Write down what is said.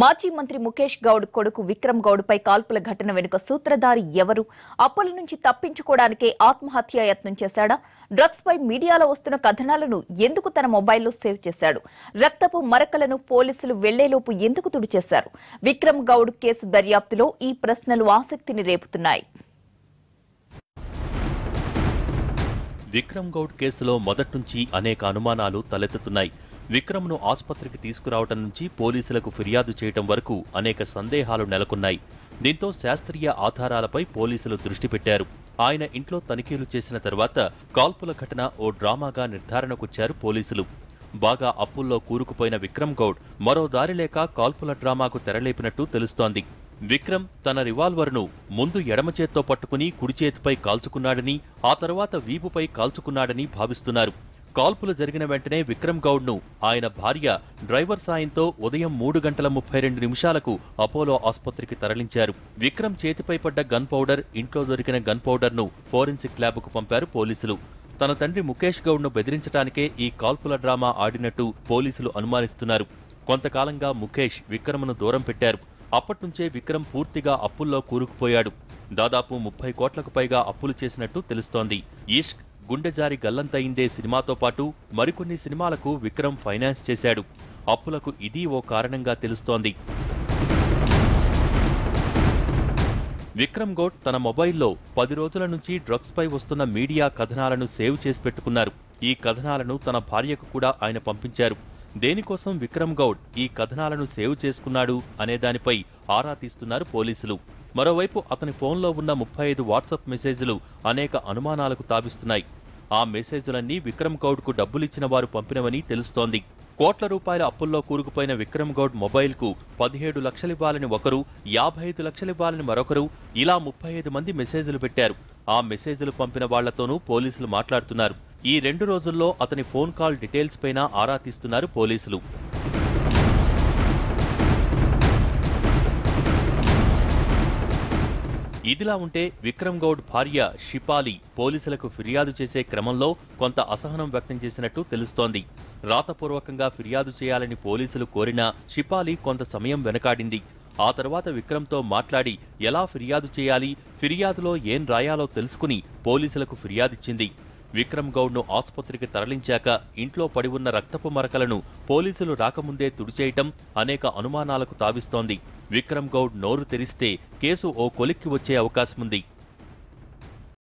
మాజీ మంత్రి ముఖేష్ గౌడ్ కొడుకు విక్రమ్ గౌడ్పై కాల్పుల ఘటన వెనుక సూత్రధారి ఎవరు? అప్పుల నుంచి తప్పించుకోవడానికే ఆత్మహత్యా యత్నం చేశాడా? డ్రగ్స్పై మీడియాలో వస్తున్న కథనాలను ఎందుకు తన మొబైల్లో సేవ్ చేశాడు? రక్తపు మరకలను పోలీసులు వెళ్ళేలోపు ఎందుకు తుడిచేశారు? విక్రమ్ గౌడ్ కేసు దర్యాప్తులో ఈ ప్రశ్నలు ఆసక్తిని రేపుతున్నాయి. విక్రమ్ గౌడ్ కేసులో మొదట్నుంచి అనేక అనుమానాలు తలెత్తుతున్నాయి. విక్రమ్ను ఆసుపత్రికి తీసుకురావడం నుంచి పోలీసులకు ఫిర్యాదు చేయటం వరకు అనేక సందేహాలు నెలకొన్నాయి. దీంతో శాస్త్రీయ ఆధారాలపై పోలీసులు దృష్టి పెట్టారు. ఆయన ఇంట్లో తనిఖీలు చేసిన తర్వాత కాల్పుల ఘటన ఓ డ్రామాగా నిర్ధారణకొచ్చారు పోలీసులు. బాగా అప్పుల్లో కూరుకుపోయిన విక్రమ్ గౌడ్ మరో దారి లేక కాల్పుల డ్రామాకు తెరలేపినట్టు తెలుస్తోంది. విక్రమ్ తన రివాల్వర్ను ముందు ఎడమ చేత్తో పట్టుకుని కుడి చేతిపై కాల్చుకున్నాడని ఆ తర్వాత వీపుపై కాల్చుకున్నాడని భావిస్తున్నారు. కాల్పులు జరిగిన వెంటనే విక్రమ్ గౌడ్ను ఆయన భార్య డ్రైవర్ సాయంతో ఉదయం మూడు గంటల ముప్పై రెండు నిమిషాలకు అపోలో ఆసుపత్రికి తరలించారు. విక్రమ్ చేతిపై పడ్డ గన్ పౌడర్ ఇంట్లో దొరికిన గన్ పౌడర్ను ఫోరెన్సిక్ ల్యాబ్కు పంపారు పోలీసులు. తన తండ్రి ముఖేష్ గౌడ్ను బెదిరించడానికే ఈ కాల్పుల డ్రామా ఆడినట్టు పోలీసులు అనుమానిస్తున్నారు. కొంతకాలంగా ముఖేష్ విక్రమ్ను దూరం పెట్టారు. అప్పట్నుంచే విక్రమ్ పూర్తిగా అప్పుల్లో కూరుకుపోయాడు. దాదాపు ముప్పై కోట్లకు పైగా అప్పులు చేసినట్టు తెలుస్తోంది. ఇష్క్ గుండెజారి గల్లంతయిందే సినిమాతో పాటు మరికొన్ని సినిమాలకు విక్రమ్ ఫైనాన్స్ చేశాడు. అప్పులకు ఇది ఓ కారణంగా తెలుస్తోంది. విక్రమ్ గౌడ్ తన మొబైల్లో పది రోజుల నుంచి డ్రగ్స్పై వస్తున్న మీడియా కథనాలను సేవ్ చేసి పెట్టుకున్నారు. ఈ కథనాలను తన భార్యకు కూడా ఆయన పంపించారు. దేనికోసం విక్రమ్ గౌడ్ ఈ కథనాలను సేవ్ చేసుకున్నాడు అనే దానిపై ఆరా తీస్తున్నారు పోలీసులు. మరోవైపు అతని ఫోన్లో ఉన్న ముప్పై ఐదు వాట్సాప్ మెసేజ్లు అనేక అనుమానాలకు తావిస్తున్నాయి. ఆ మెసేజ్లన్నీ విక్రమ్ గౌడ్కు డబ్బులిచ్చిన వారు పంపినవని తెలుస్తోంది. కోట్ల రూపాయల అప్పుల్లో కూరుకుపోయిన విక్రమ్ గౌడ్ మొబైల్కు పదిహేడు లక్షలివ్వాలని ఒకరు యాభై ఐదు లక్షలివ్వాలని మరొకరు ఇలా ముప్పై ఐదు మంది మెసేజ్లు పెట్టారు. ఆ మెసేజ్లు పంపిన వాళ్ళతోనూ పోలీసులు మాట్లాడుతున్నారు. ఈ రెండు రోజుల్లో అతని ఫోన్ కాల్ డీటెయిల్స్ పైన ఆరా తీస్తున్నారు పోలీసులు. ఇదిలా ఉంటే విక్రమ్ గౌడ్ భార్య షిపాలి పోలీసులకు ఫిర్యాదు చేసే క్రమంలో కొంత అసహనం వ్యక్తం చేసినట్టు తెలుస్తోంది. రాతపూర్వకంగా ఫిర్యాదు చేయాలని పోలీసులు కోరినా షిపాలి కొంత సమయం వెనకాడింది. ఆ తర్వాత విక్రమ్తో మాట్లాడి ఎలా ఫిర్యాదు చేయాలి ఫిర్యాదులో ఏం రాయాలో తెలుసుకుని పోలీసులకు ఫిర్యాదిచ్చింది. విక్రమ్ గౌడ్ను ఆసుపత్రికి తరలించాక ఇంట్లో పడి ఉన్న రక్తపు మరకలను పోలీసులు రాకముందే తుడిచేయటం అనేక అనుమానాలకు తావిస్తోంది. విక్రమ్ గౌడ్ నోరు తెరిస్తే కేసు ఓ కొలిక్కి వచ్చే అవకాశముంది.